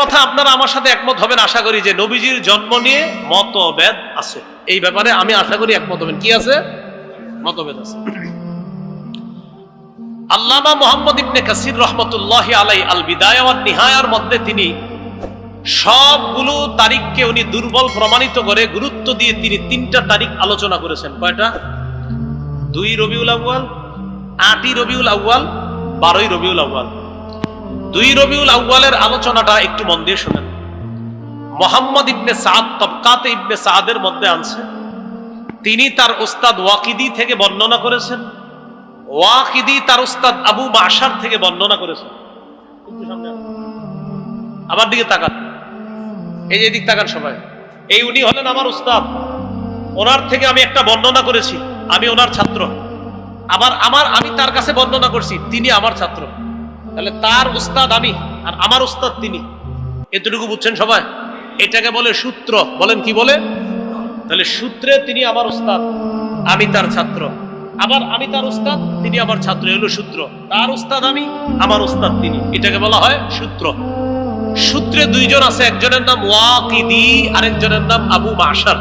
কথা আপনারা আমার সাথে একমত হবেন, আশা করি যে নবীজির জন্ম নিয়ে মতভেদ আছে। এই ব্যাপারে আমি আশা করি একমত হবেন। কি আছে? মতভেদ আছে। আল্লামা মোহাম্মদ ইবনে কাসির রহমতুল্লাহ আলাই আল বিদায় ওয়ান নিহায়ার মধ্যে তিনি সবগুলো তারিখকে উনি দুর্বল প্রমাণিত করে গুরুত্ব দিয়ে তিনি তিনটা তারিখ আলোচনা করেছেন। কয়টা? দুই রবিউল আউয়াল, আটই রবিউল আউয়াল, বারোই রবিউল আউয়াল। দুই রবিউল আউয়ালের আলোচনাটা একটু মন দিয়ে শুনেন। মোহাম্মদ ইবনে সাদ তবকাতে ইবনে সাদের মধ্যে আনছে। তিনি তার ওস্তাদ ওয়াকিদি থেকে বর্ণনা করেছেন। ওয়াকিদি তার ওস্তাদ আবু মাসার থেকে বর্ণনা করেছেন। আমার দিকে তাকান। এই যে দিক তাকান সবাই। এই উনি হলেন আমার উস্তাদ। ওনার থেকে আমি একটা বর্ণনা করেছি। আমি ওনার ছাত্র। আবার আমার, আমি তার কাছে বর্ণনা করছি। তিনি আমার ছাত্র। তাহলে তার উস্তাদ আমি আর আমার উস্তাদ তিনি। এতটুকু বুঝছেন সবাই? এটাকে বলে সূত্র। বলেন কি বলে? তাহলে সূত্রে তিনি আমার উস্তাদ, আমি তার ছাত্র। আবার আমি তার উস্তাদ, তিনি আমার ছাত্র। এ হলো সূত্র। তার উস্তাদ আমি, আমার উস্তাদ তিনি। এটাকে বলা হয় সূত্র। সূত্রে দুইজন আছে, একজনের নাম ওয়াকিদি, আরেকজনের নাম আবু মাসার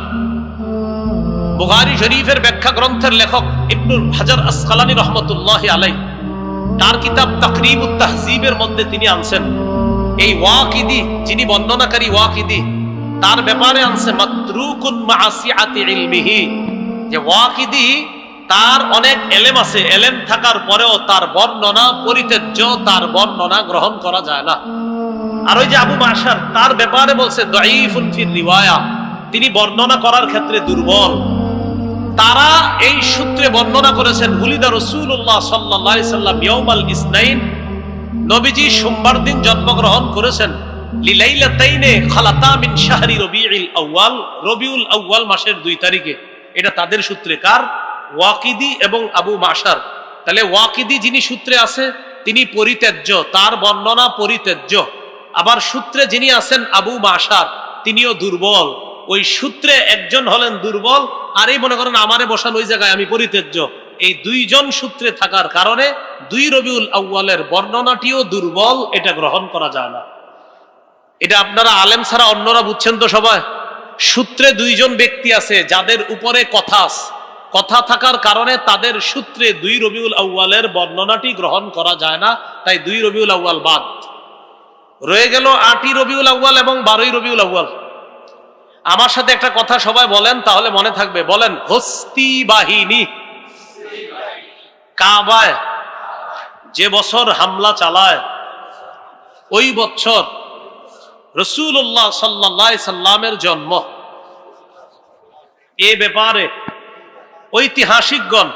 বুখারী শরীফের ব্যাখ্যা গ্রন্থের লেখক ইবনুল হাজার আসকালানি রহমতুল্লাহ আলাই তার কিতাব তাকরিব তাহজিবের মধ্যে তিনি আনছেন। এই ওয়াকিদি, যিনি বর্ণনাকারী ওয়াকিদি, তার ব্যাপারে আনছে, মাতরুকুন মাআসিআতি ইলমিহি। যে ওয়াকিদি, তার অনেক এলেম আছে, এলেম থাকার পরেও তার বর্ণনা পরিত্যাজ্য, তার বর্ণনা গ্রহণ করা যায় না। আর ওই যে আবু মাসার তার ব্যাপারে বলছে দাইফুন ফির রিওয়ায়া। তিনি বর্ণনা করার ক্ষেত্রে দুর্বল। তারা এই সূত্রে বর্ণনা করেছেন, হুলিদা রসুল্লাহ সাল্লাহ সাল্লাম ইসনাইন, নবীজি সোমবার দিন জন্মগ্রহণ করেছেন শাহরি আউয়াল, রবিউল আউয়াল মাসের দুই তারিখে। এটা তাদের সূত্রে কার? ওয়াকিদি এবং আবু মাসার তাহলে ওয়াকিদি যিনি সূত্রে আছে, তিনি পরিত্যাজ্য, তার বর্ণনা পরিত্যাজ্য। আবার সূত্রে যিনি আছেন আবু মাসার তিনিও দুর্বল। ওই সূত্রে একজন হলেন দুর্বল আর এই মনে করেন আমারে বসান ওই জায়গায় আমি পরিত্যাজ্য। এই দুইজন সূত্রে থাকার কারণে দুই রবিউল আউ্বালের বর্ণনাটিও দুর্বল, এটা গ্রহণ করা যায় না। এটা আপনারা আলেম ছাড়া অন্যরা বুঝছেন তো সবাই? সূত্রে দুইজন ব্যক্তি আছে, যাদের উপরে কথা। কথা থাকার কারণে তাদের সূত্রে দুই রবিউল আউ্বালের বর্ণনাটি গ্রহণ করা যায় না, তাই দুই রবিউল আউ্বাল বাদ। রয়ে গেল আটই রবিউল আউ্বাল এবং বারোই রবিউল আউ্বাল আমার সাথে একটা কথা সবাই বলেন, তাহলে মনে থাকবে। বলেন, হস্তি বাহিনী। কাবায়। যে বছর হামলা চালায়, ওই বছর রসুল্লাহ সাল্লাহ সাল্লামের জন্ম। এ ব্যাপারে ঐতিহাসিকগণ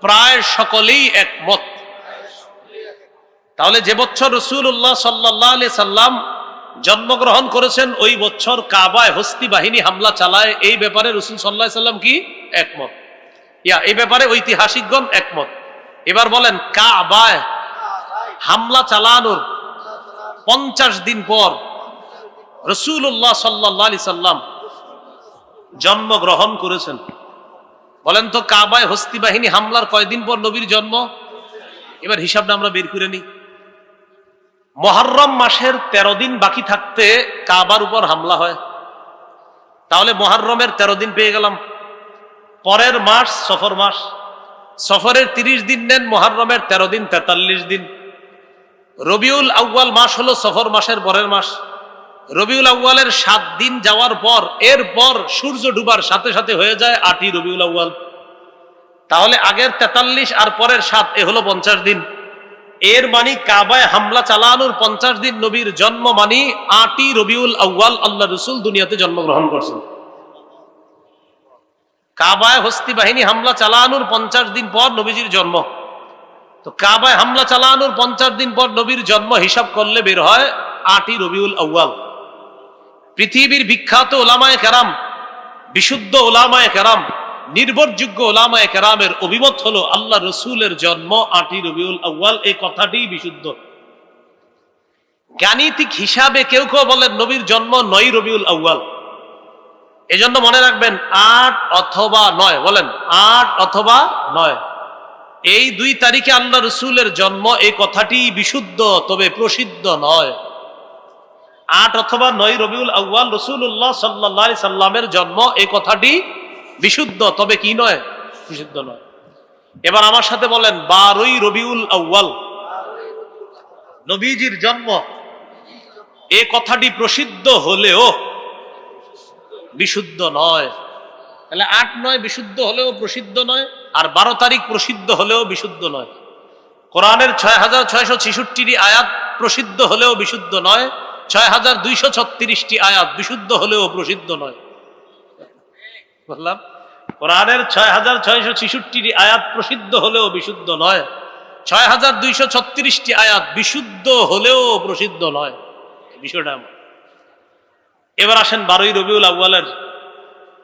প্রায় সকলেই একমত। তাহলে যে বছর রসুল্লাহ সাল্লাহ আলি সাল্লাম জন্মগ্রহণ করেছেন ওই বছর কাবায় হস্তি বাহিনী হামলা চালায়। এই ব্যাপারে রসুল সাল্লাহ সাল্লাম কি? একমত। ইয়া, এই ব্যাপারে ঐতিহাসিকগণ একমত। এবার বলেন, কাবায় হামলা চালানোর পঞ্চাশ দিন পর রসুল্লাহ সাল্লাহ আলি সাল্লাম জন্মগ্রহণ করেছেন। বলেন তো, কাবায় হস্তি বাহিনী হামলার কয়দিন পর নবীর জন্ম? এবার হিসাবটা আমরা বের করে নিই। মহরম মাসের ১৩ দিন বাকি থাকতে কাবার উপর হামলা হয়। তাহলে মহরমের ১৩ দিন পেয়ে গেলাম। পরের মাস, সফর মাস। সফরের ৩০ দিন নেন, মহরমের ১৩ দিন ৪৩ দিন। রবিউল আউ্বাল মাস হলো সফর মাসের পরের মাস। রবিউল আউ্বালের সাত দিন যাওয়ার পর, এরপর সূর্য ডুবার সাথে সাথে হয়ে যায় আটই রবিউল আউ্বাল তাহলে আগের তেতাল্লিশ আর পরের সাত, এ হলো পঞ্চাশ দিন। এর মানি কাবায় হামলা চালানোর পঞ্চাশ দিন নবীর জন্ম মানি আটই রবিউল আউ্বাল আল্লাহ রসুল দুনিয়াতে জন্মগ্রহণ করছেন। কাবায় হস্তি বাহিনী হামলা চালানোর পঞ্চাশ দিন পর নবীজির জন্ম। তো কাবায় হামলা চালানোর পঞ্চাশ দিন পর নবীর জন্ম হিসাব করলে বের হয় আটই রবিউল আউ্বাল পৃথিবীর বিখ্যাত ওলামায় কেরাম, বিশুদ্ধ ওলামায় কেরাম নির্ভরযোগ্য ওলামায় কেরামের অভিমত হলো আল্লাহ রসুলের জন্ম আটই রবিউল আউ্বাল এই কথাটি বিশুদ্ধ। গাণিতিক হিসাবে কেউ কেউ বলেন নবীর জন্ম নয় রবিউল আউ্বাল এজন্য মনে রাখবেন, আট অথবা নয়, বলেন, আট অথবা নয়। এই দুই তারিখে আল্লাহ রসুলের জন্ম, এই কথাটি বিশুদ্ধ, তবে প্রসিদ্ধ নয়। আট অথবা নয় রবিউল আউ্বাল রসুল্লাহ সাল্লাহ সাল্লামের জন্ম, এই কথাটি বিশুদ্ধ, তবে কি নয়? বিশুদ্ধ নয়। এবার আমার সাথে বলেন, বারোই রবিউল আউ্বাল নবীজির জন্ম। এ কথাটি প্রসিদ্ধ হলেও বিশুদ্ধ নয়। তাহলে আট নয় বিশুদ্ধ হলেও প্রসিদ্ধ নয়, আর বারো তারিখ প্রসিদ্ধ হলেও বিশুদ্ধ নয়। কোরআনের ছয় হাজার ছয়শো ছিষট্টিটি আয়াত প্রসিদ্ধ হলেও বিশুদ্ধ নয়, ছয় হাজার দুইশো ছত্রিশটি আয়াত বিশুদ্ধ হলেও প্রসিদ্ধ নয়। বললাম, কোরআনের ছয় হাজার ছয়শো ছিষট্টিটি আয়াত প্রসিদ্ধ হলেও বিশুদ্ধ নয়। ছয় হাজার দুইশো ছত্রিশটি আয়াত বিশুদ্ধ হলেও প্রসিদ্ধ নয়। বিষয়টা এবার আসেন বারোই রবিউল আউ্বালের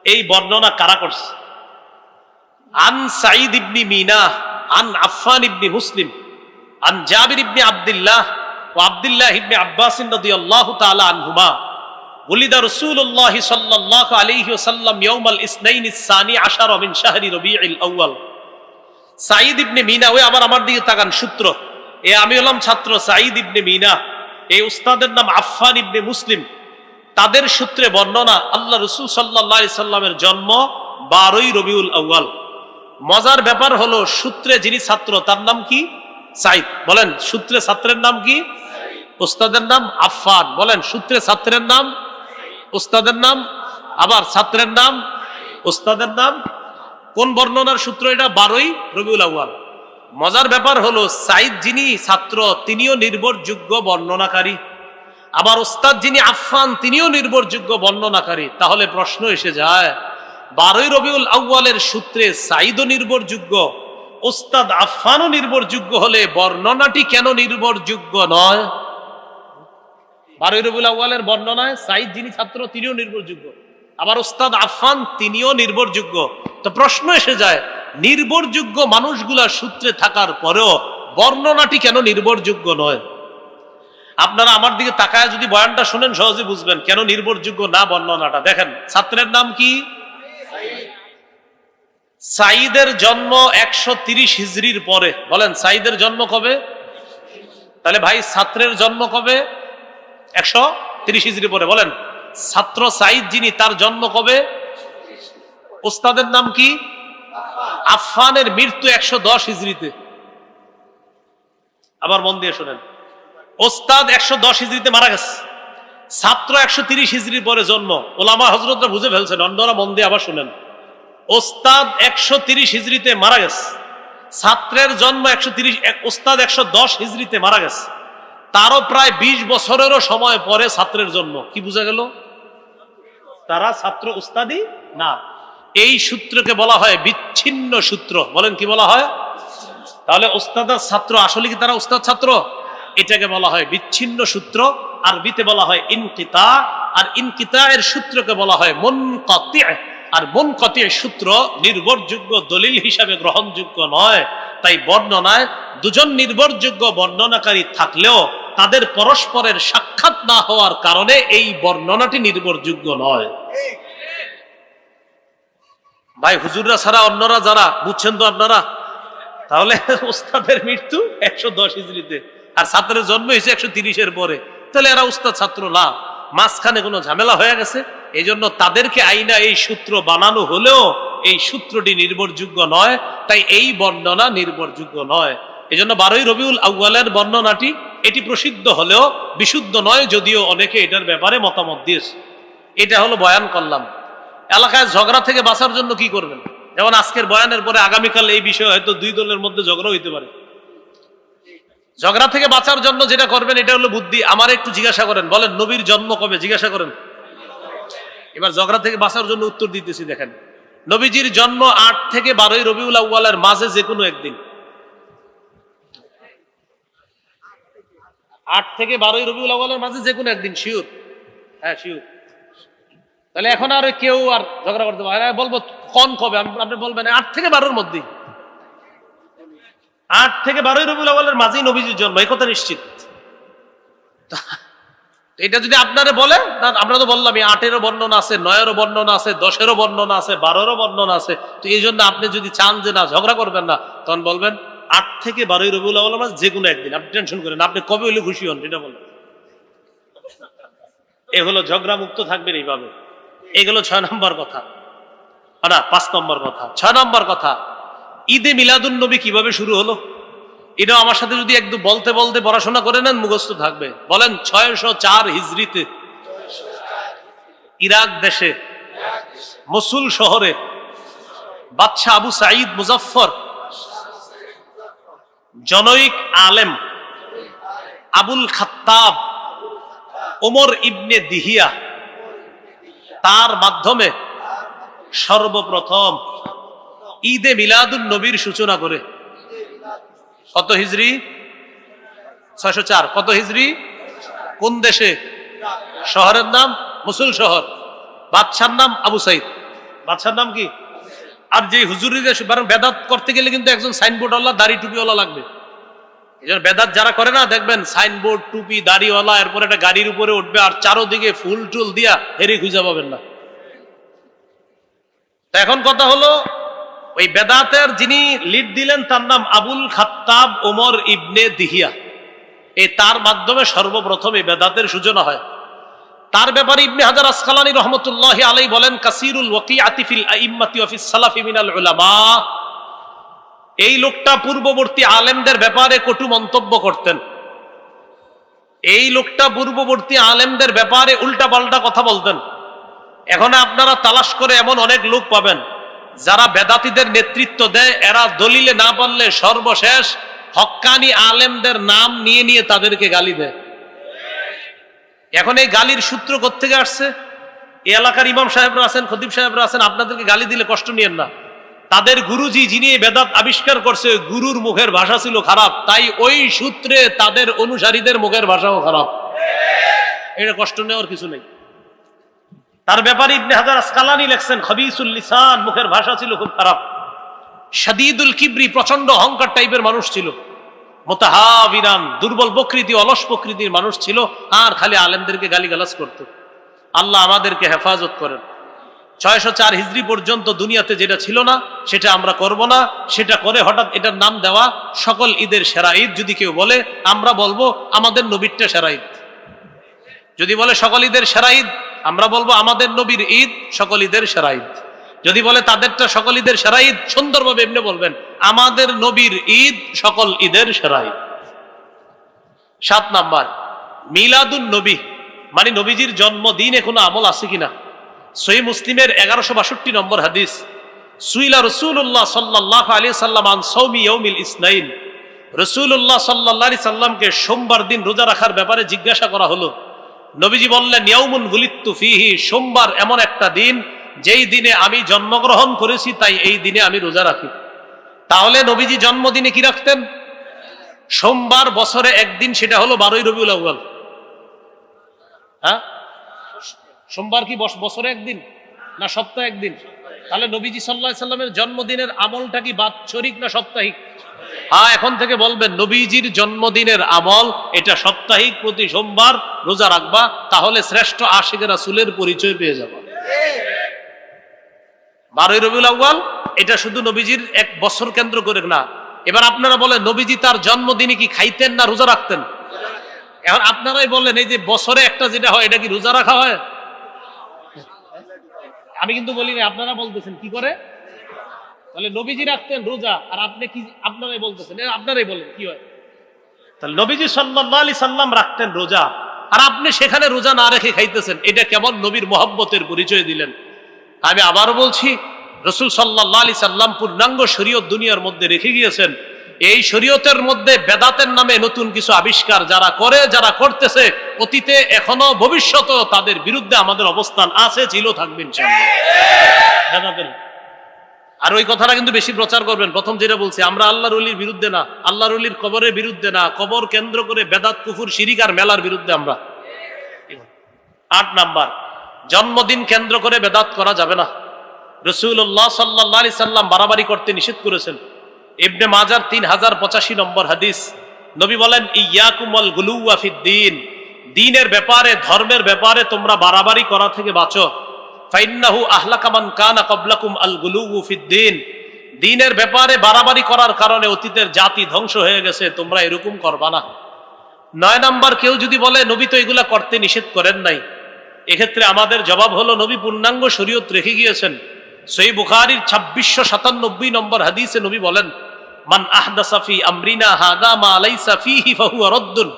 এই বর্ণনা কারা করছে? আন সাঈদ ইবনি মিনা, আন আফফান ইবনি মুসলিম, আন জাবির ইবনি আব্দুল্লাহ ও আব্দুল্লাহ ইবনি আব্বাস রাদিয়াল্লাহু তাআলা আনহুমা। উলিদা রসুল্লাহ সাল্লাহ আলহি ওসাল্লাম ইয়ৌমাল ইসনাইন ইসানি আশার অবিন শাহরি রবি আউ্য়াল। সাঈদ ইবনে মিনা, ওই আবার আমার দিকে তাকান, সূত্র। এ আমি হলাম ছাত্র সাঈদ ইবনে মিনা। এই উস্তাদের নাম আফফান ইবনে মুসলিম। তাদের সূত্রে বর্ণনা, আল্লাহ রসুল সাল্লা সাল্লামের জন্ম বারোই রবিউল আউ্য়াল। মজার ব্যাপার হলো, সূত্রে যিনি ছাত্র, তার নাম কি? সাইদ বলেন, সূত্রে ছাত্রের নাম কি? ওস্তাদের নাম আফফান। বলেন, সূত্রে ছাত্রের নাম উস্তাদের নাম, আবার ছাত্রের নাম, উস্তাদের নাম। কোন বর্ণনার সূত্র এটা? বারোই রবিউল আউ্য়াল। মজার ব্যাপার হলো সাইদ যিনি ছাত্র, তিনিও নির্ভরযোগ্য বর্ণনাকারী। আবার ওস্তাদ যিনি আফফান, তিনিও নির্ভরযোগ্য বর্ণনাকারী। তাহলে প্রশ্ন এসে যায়, বারোই রবিউল আউ্বালের সূত্রে সাইদও নির্ভরযোগ্য ওস্তাদ আফফানও নির্ভরযোগ্য হলে বর্ণনাটি কেন নির্ভরযোগ্য নয়? বারোই রবিউল আউ্বালের বর্ণনায় সাইদ যিনি ছাত্র, তিনিও নির্ভরযোগ্য। আবার ওস্তাদ আফফান, তিনিও নির্ভরযোগ্য। তো প্রশ্ন এসে যায়, নির্ভরযোগ্য মানুষগুলা সূত্রে থাকার পরেও বর্ণনাটি কেন নির্ভরযোগ্য নয়? আপনারা আমার দিকে তাকায় যদি বয়ানটা শুনেন সহজে বুঝবেন কেন নির্ভরযোগ্য না বর্ণনাটা। দেখেন, ছাত্রের নাম কি? সাইদের জন্ম একশো তিরিশ হিজড়ির পরে। বলেন সাইদের জন্ম কবে? তাহলে ভাই, ছাত্রের জন্ম কবে? একশো তিরিশ হিজড়ি পরে বলেন, ছাত্র সাইদ যিনি, তার জন্ম কবে? ওস্তাদের নাম কি? আফফানের মৃত্যু একশো দশ হিজড়িতে আবার মন দিয়ে শোনেন। ওস্তাদ একশো দশ হিজড়িতে মারা গেছে। ছাত্র একশো তিরিশ হিজড়ির পরে জন্ম। ওলামা হজরতরা বুঝে ফেলছেন, অন্যরা মন দিয়ে আবার শোনেন। ওস্তাদ একশো তিরিশ হিজড়িতে মারা গেছে। ছাত্রের জন্ম একশো তিরিশ ওস্তাদ একশো দশ হিজড়িতে মারা গেছে। তারও প্রায় বিশ বছরেরও সময় পরে ছাত্রের জন্য কি বোঝা গেল? তারা ছাত্র উস্তাদি? না। এই সূত্রকে বলা হয় বিচ্ছিন্ন সূত্র। বলেন কি বলা হয়? তাহলে ওস্তাদার ছাত্র আসলে কি তারা উস্তাদ ছাত্র? এটাকে বলা হয় বিচ্ছিন্ন সূত্র। আরবিতে বলা হয় ইনকিতা। আর ইনকিতা এর সূত্রকে বলা হয় মন আর মন সূত্র নির্ভরযোগ্য দলিল হিসাবে গ্রহণযোগ্য নয়। তাই বর্ণনায় দুজন নির্ভরযোগ্য বর্ণনাকারী থাকলেও তাদের পরস্পরের সাক্ষাৎ না হওয়ার কারণে এই বর্ণনাটি নির্ভরযোগ্য নয়। ভাই, হুজুররা ছাড়া অন্যরা যারা, বুঝছেন তো আপনারা? তাহলে ওস্তাদের মৃত্যু একশো দশ ইজরিতে আর ছাত্রের জন্ম হয়েছে একশো তিরিশের পরে। তাহলে এরা উস্তাদ, ছাত্র না। মাঝখানে কোনো ঝামেলা হয়ে গেছে। এই জন্য তাদেরকে আইনা এই সূত্র বানানো হলেও এই সূত্রটি নির্ভরযোগ্য নয়, তাই এই বর্ণনা নির্ভরযোগ্য নয়। এই জন্য বারোই রবিউল আউ্বালের বর্ণনাটি এটি প্রসিদ্ধ হলেও বিশুদ্ধ নয় যদিও অনেকে এটার ব্যাপারে মতামত দিয়েছে। এটা হলো বয়ান করলাম। এলাকায় ঝগড়া থেকে বাঁচার জন্য কি করবেন? যেমন আজকের বয়ানের পরে আগামীকাল এই বিষয়ে হয়তো দুই দলের মধ্যে ঝগড়া হইতে পারে। ঝগড়া থেকে বাঁচার জন্য যেটা করবেন, এটা হলো বুদ্ধি। আমার একটু জিজ্ঞাসা করেন। বলেন, নবীর জন্ম কবে? জিজ্ঞাসা করেন। এবার ঝগড়া থেকে বাঁচার জন্য উত্তর দিতেছি, দেখেন। নবীজির জন্ম আট থেকে বারোই রবিউল আউ্বালের মাঝে যে কোনো একদিন। আট থেকে বারোই রবিউল আউ্বালের মাঝে যে কোনো একদিন শিওর হ্যাঁ শিওর তাহলে এখন আর কেউ আর ঝগড়া করতে পারে বলব, কন কবে? আপনি বলবেন, আট থেকে বারোর মধ্যে আট থেকে বারোই রবিউল আউ্বালের মাঝেই নবীজির জন্ম, এই কথা নিশ্চিত। এটা যদি আপনারে বলে আমরা তো বললাম আটেরও বর্ণনা আছে, নয়েরও বর্ণনা আছে, দশেরও বর্ণনা আছে, বারোরও বর্ণনা আছে। তো এই জন্য আপনি যদি চান যে না, ঝগড়া করবেন না, তখন বলবেন আট থেকে বারোই রবিউল আউ্বাল মাস যে কোনো একদিন। আপনি টেনশন করেন আপনি কবে হলে খুশি হন এটা বলেন। এ হলো ঝগড়া মুক্ত থাকবেন এইভাবে। এগুলো ছয় নম্বর কথা। না, পাঁচ নম্বর কথা। ছয় নম্বর কথা, ঈদে মিলাদুন নবী কীভাবে শুরু হলো? এটা আমার সাথে যদি একদম বলতে বলতে পড়াশোনা করে নেন, মুখস্থ থাকবে। বলেন, ছয়শো চার হিজড়িতে ইরাক দেশে, মসুল শহরে, বাদশাহ আবু সাঈদ মুজাফফর জনৈক আলেম আবুল খাত্তাব, ওমর ইবনে দিহিয়া, তার মাধ্যমে সর্বপ্রথম ঈদে মিলাদুন নবীর সূচনা করে। কত হিজড়ি ছয়শো চার। কত হিজড়ি কোন দেশে? শহরের নাম মুসুল শহর। বাদশার নাম আবু সাইদ। বাদশার নাম কি? আর যে হুজুরিদের বেদাত করতে গেলে কিন্তু একজন সাইনবোর্ডওয়ালা দাড়ি টুপিওয়ালা লাগবে। এই জন্য বেদাত যারা করে না, দেখবেন সাইনবোর্ড টুপি, দাড়িওয়ালা, এরপর একটা গাড়ির উপরে উঠবে আর চারোদিকে ফুল টুল দিয়া হেরে খুঁজে পাবেন না। এখন কথা হলো, ওই বেদাতের যিনি লিড দিলেন তার নাম আবুল খাত্তাব ওমর ইবনে দিহিয়া। এই তার মাধ্যমে সর্বপ্রথম এই বেদাতের সূচনা হয়। তার ব্যাপারে ইবনে হাজার আসকালানি রহমতুল্লাহ আলাই বলেন, কাসিরুল ওয়াকি আতিফিল আইম্মাতি অফিস সালাফি মিনাল উলামা। এই লোকটা পূর্ববর্তী আলেমদের ব্যাপারে কটু মন্তব্য করতেন। এই লোকটা পূর্ববর্তী আলেমদের ব্যাপারে উল্টা পাল্টা কথা বলতেন। এখন আপনারা তালাশ করে এমন অনেক লোক পাবেন, যারা বেদাতিদের নেতৃত্ব দেয়, এরা দলিলে না পারলে সর্বশেষ হক্কানি আলেমদের নাম নিয়ে নিয়ে তাদেরকে গালি দেয়। এখন এই গালির সূত্র কোথেকে আসছে? এই এলাকার ইমাম সাহেবরা আছেন, খতিব সাহেবরা আছেন, আপনাদেরকে গালি দিলে কষ্ট নিয়েন না। তাদের গুরুজি যিনি বেদাত আবিষ্কার করছে গুরুর মুখের ভাষা ছিল খারাপ, তাই ওই সূত্রে তাদের অনুসারীদের মুখের ভাষাও খারাপ। এটা কষ্ট নেওয়ার কিছু নেই। তার ব্যাপারে ইবনে হাজার আসকালানি লেখছেন, খবিসুল লিসান মুখের ভাষা ছিল খুব খারাপ। সাদিদুল কিবরি প্রচণ্ড অহংকার টাইপের মানুষ ছিল। মোতাহাবিরান দুর্বল প্রকৃতি, অলস প্রকৃতির মানুষ ছিল, আর খালি আলেমদেরকে গালিগালাজ করত। আল্লাহ আমাদেরকে হেফাজত করেন। ছয়শো চার হিজড়ি পর্যন্ত দুনিয়াতে যেটা ছিল না, সেটা আমরা করব না। সেটা করে হঠাৎ এটার নাম দেওয়া, সকল ঈদের সেরা ঈদ যদি কেউ বলে, আমরা বলব আমাদের নবীরটা সেরা ঈদ। যদি বলে সকল ঈদের সেরা ঈদ, আমরা বলব আমাদের নবীর ঈদ, সকল ঈদের সেরা ঈদ। যদি বলে তাদেরটা সকল ঈদের সেরা ঈদ, সুন্দরভাবে এমনি বলবেন, আমাদের নবীর ঈদ সকল ঈদের সেরা ঈদ। সাত নাম্বার, মিলাদুন নবী মানে নবীজির জন্মদিনে কোনো আমল আছে কিনা? সহি মুসলিমের এগারোশো বাষট্টি নম্বর হাদিস, সুইলা রসুল্লাহ সাল্লাহ আলী সাল্লাম আন সৌমি ইয়ৌমিল ইসনাইন। রসুল্লাহ সাল্লাহ সাল্লামকে সোমবার দিন রোজা রাখার ব্যাপারে জিজ্ঞাসা করা হলো। নবীজি বললেন ইয়ৌমুন গুলিত্তু ফিহি, সোমবার এমন একটা দিন যেই দিনে আমি জন্মগ্রহণ করেছি, তাই এই দিনে আমি রোজা রাখি। তাহলে নবীজি জন্মদিনে কি রাখতেন? সোমবার বছরে একদিন, সেটা হলো বারোই রবিউল আউ্বাল হ্যাঁ? সোমবার কি বছরে একদিন? না সপ্তাহে একদিন? তাহলে নবীজি সাল্লাহ সাল্লামের জন্মদিনের আমলটা কি বাৎসরিক না সাপ্তাহিক? হ্যাঁ এখন থেকে বলবেন, নবীজির জন্মদিনের আমল এটা সাপ্তাহিক, প্রতি সোমবার রোজা রাখবা, তাহলে শ্রেষ্ঠ আশিকের রাসুলের পরিচয় পেয়ে যাবা। বারোই রবিউল আউ্বাল এটা শুধু নবীজির এক বছর কেন্দ্র করে না। এবার আপনারা বলেন, নবীজি তার জন্মদিনে কি খাইতেন না রোজা রাখতেন? এখন আপনারাই বললেন এই যে বছরে একটা যেটা হয়, এটা কি রোজা রাখা হয়? আমি কিন্তু বলিনি, আপনারা বলতেছেন, কি করে? তাহলে নবীজি রাখতেন রোজা, আর আপনি কি, আপনারাই বলতেছেন আপনারাই বলেন, কি হয়? তাহলে নবীজি সাল্লাহ আলি সাল্লাম রাখতেন রোজা, আর আপনি সেখানে রোজা না রেখে খাইতেছেন, এটা কেমন নবীর মহব্বতের পরিচয় দিলেন। আমি আবারও বলছি, রসুল সাল্লাহ আলি সাল্লাম পূর্ণাঙ্গ শরীয়ত দুনিয়ার মধ্যে রেখে গিয়েছেন। এই শরীয়তের মধ্যে বেদাতের নামে নতুন কিছু আবিষ্কার যারা করে, যারা করতেছে, অতীতে এখনও ভবিষ্যতেও তাদের বিরুদ্ধে আমাদের অবস্থান আছে, ছিল থাকবেন আর ওই কথাটা কিন্তু বেশি প্রচার করবেন। প্রথম যেটা বলছি, আমরা আল্লাহ রলির বিরুদ্ধে না আল্লাহ রলির কবরের বিরুদ্ধে না, কবর কেন্দ্র করে বেদাত, কুফুর শিরিকার মেলার বিরুদ্ধে আমরা। আট নাম্বার। জন্মদিন কেন্দ্র করে বেদাত করা যাবে না। রসুল্লাহ সাল্লাহ আলি সাল্লাম বাড়াবাড়ি করতে নিষেধ করেছেন। ইবনে মাজার তিন হাজার পঁচাশি নম্বর হাদিস। নবী বলেন ইয়াকুমল গুলুয়াফিদ্দিন দিনের ব্যাপারে, ধর্মের ব্যাপারে তোমরা বাড়াবাড়ি করা থেকে বাঁচো। ফাইন্নাহু আহলাকামান কানা কবলাকুম আল গুলুউ ফিদ্দিন দিনের ব্যাপারে বাড়াবাড়ি করার কারণে অতীতের জাতি ধ্বংস হয়ে গেছে, তোমরা এরকম করবা না। নয় নাম্বার কেউ যদি বলে, নবী তো এগুলা করতে নিষেধ করেন নাই। এক্ষেত্রে আমাদের জবাব হলো, নবী পূর্ণাঙ্গ শরীয়ত রেখে গিয়েছেন। সই বুখারির ছাব্বিশশো সাতানব্বই নম্বর হাদিসে নবী বলেন, মান আহদাসাফি আমরিনা হাদা মা আলাইসা ফিহি ফাহুয়া রদ্দুন।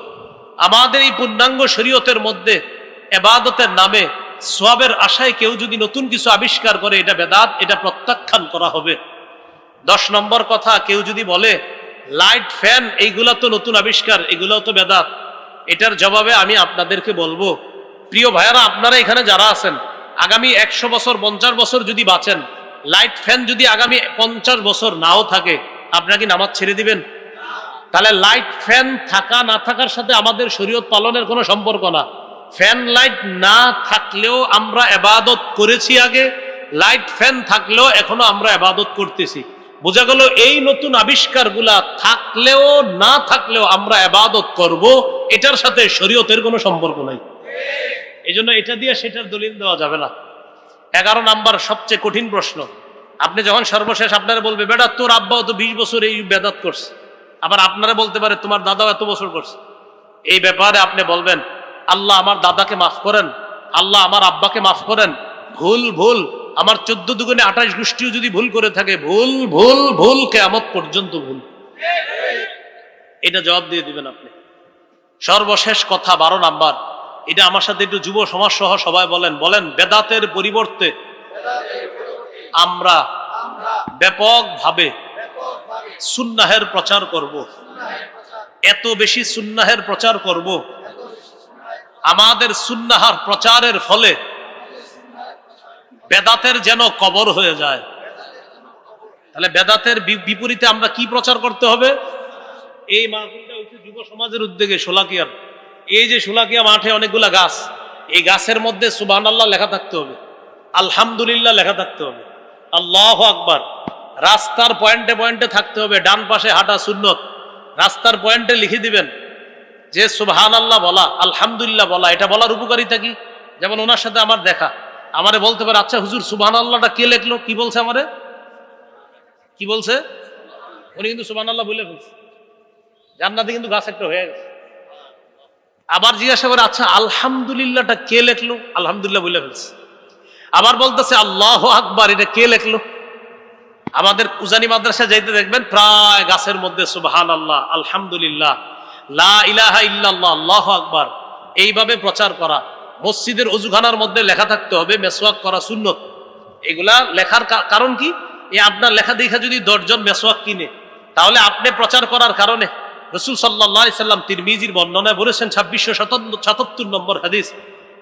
আমাদের এই পূর্ণাঙ্গ শরীয়তের মধ্যে এবাদতের নামে সোয়াবের আশায় কেউ যদি নতুন কিছু আবিষ্কার করে, এটা বেদাত, এটা প্রত্যাখ্যান করা হবে। দশ নম্বর কথা, কেউ যদি বলে, লাইট ফ্যান, এইগুলা তো নতুন আবিষ্কার, এগুলাও তো বেদাত। এটার জবাবে আমি আপনাদেরকে বলব প্রিয় ভাইয়ারা, আপনারা এখানে যারা আছেন, আগামী একশো বছর, পঞ্চাশ বছর যদি বাঁচেন, লাইট ফ্যান যদি আগামী পঞ্চাশ বছর নাও থাকে, আপনারা কি নামাজ ছেড়ে দিবেন? তাহলে লাইট ফ্যান থাকা, না থাকার সাথে আমাদের শরীয়ত পালনের কোনো সম্পর্ক না। ফ্যান লাইট না থাকলেও আমরা এবাদত করেছি আগে, লাইট ফ্যান থাকলেও এখনও আমরা এবাদত করতেছি। বোঝা গেল এই নতুন আবিষ্কারগুলা থাকলেও, না থাকলেও আমরা এবাদত করব, এটার সাথে শরীয়তের কোনো সম্পর্ক নাই। এই জন্য এটা দিয়ে সেটার দলিল দেওয়া যাবে না। এগারো নাম্বার সবচেয়ে কঠিন প্রশ্ন। আপনি যখন সর্বশেষ আপনারা বলবে, বেটা, তোর আব্বাও তো বিশ বছর এই বেদাত করছে। আবার আপনারা বলতে পারে, তোমার দাদাও এত বছর করছে। এই ব্যাপারে আপনি বলবেন, আল্লাহ আমার দাদাকে মাফ করেন, আল্লাহ আমার আব্বাকে মাফ করেন। ভুল ভুল। আমার চোদ্দ দুগুণে আঠাশ গোষ্ঠীও যদি ভুল করে থাকে, ভুল ভুল ভুল কেমত পর্যন্ত ভুল। এটা জবাব দিয়ে দিবেন আপনি। সর্বশেষ কথা বারো নাম্বার। এটা আমার সাথে একটু যুব সমাজ সহ সবাই বলেন বলেন, বেদাতের পরিবর্তে আমরা ব্যাপকভাবে সুন্নাহের প্রচার করব। এত বেশি সুন্নাহের প্রচার করব। আমাদের সুন্নাহার প্রচারের ফলে বেদাতের যেন কবর হয়ে যায়। তাহলে বেদাতের বিপরীতে আমরা কি প্রচার করতে হবে? এই মাহফিলটা হচ্ছে যুব সমাজের উদ্যোগে সোলাকিয়ার এই যে সোলাকিয়া মাঠে অনেকগুলা গাছ, এই গাছের মধ্যে সুবাহ আল্লাহ লেখা থাকতে হবে। আলহামদুলিল্লাহ লেখা থাকতে হবে। আল্লাহ আকবার। রাস্তার পয়েন্টে পয়েন্টে থাকতে হবে, ডান পাশে হাঁটা সুন্নত। রাস্তার পয়েন্টে লিখে দিবেন, যে সুবহান আল্লাহ বলা, আলহামদুলিল্লাহ বলা, এটা বলার উপকারিতা কি? যেমন ওনার সাথে আমার দেখা। আমারে বলতে পারে আচ্ছা হুজুর সুবহান আল্লাহটা কে লেখলো? কি বলছে আমারে? কি বলছে? উনি কিন্তু সুবহান আল্লাহ বলে ফেলছে। জান্নাতে কিন্তু গাছ একটা হয়ে গেছে। আবার জিজ্ঞাসা করে আচ্ছা আলহামদুলিল্লাহটা কে লেখলো? আলহামদুলিল্লাহ বলে ফেলছে। আবার বলতেছে, আল্লাহ আকবার, এটা কে লেখলো? আমাদের উজানি মাদ্রাসা যাইতে দেখবেন, প্রায় গাছের মধ্যে সুবহান আল্লাহ আলহামদুলিল্লাহ, লা ইলাহা আল্লাহ আকবার, এইভাবে প্রচার করা। মসজিদের অজুখানার মধ্যে লেখা থাকতে হবে, মেসওয়াক করা সুন্নত। এগুলা লেখার কারণ কি? এই আপনার লেখা দেখা যদি দশজন মেসওয়াক কিনে, তাহলে আপনি প্রচার করার কারণে রসুল সাল্লাহ সাল্লাম তিরমিজির বর্ণনায় বলেছেন ছাব্বিশশো সাতাত্তর নম্বর হাদিস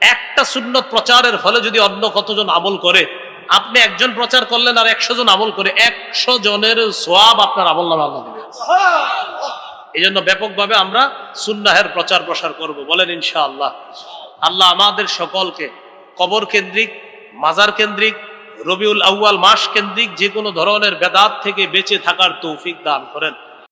একটা সুন্নত প্রচারের ফলে যদি অন্য কতজন আমল করে আপনি একজন প্রচার করলেন আর একশো জন আমল করে একশো জনের সোয়াব আপনার আমল নামে আল্লাহ দিবে এই জন্য ব্যাপকভাবে আমরা সুন্নাহের প্রচার প্রসার করব। বলেন ইনশাআল্লাহ। আল্লাহ আল্লাহ আমাদের সকলকে কবর কেন্দ্রিক মাজার কেন্দ্রিক রবিউল আউয়াল মাস কেন্দ্রিক যে কোনো ধরনের বেদাত থেকে বেঁচে থাকার তৌফিক দান করেন।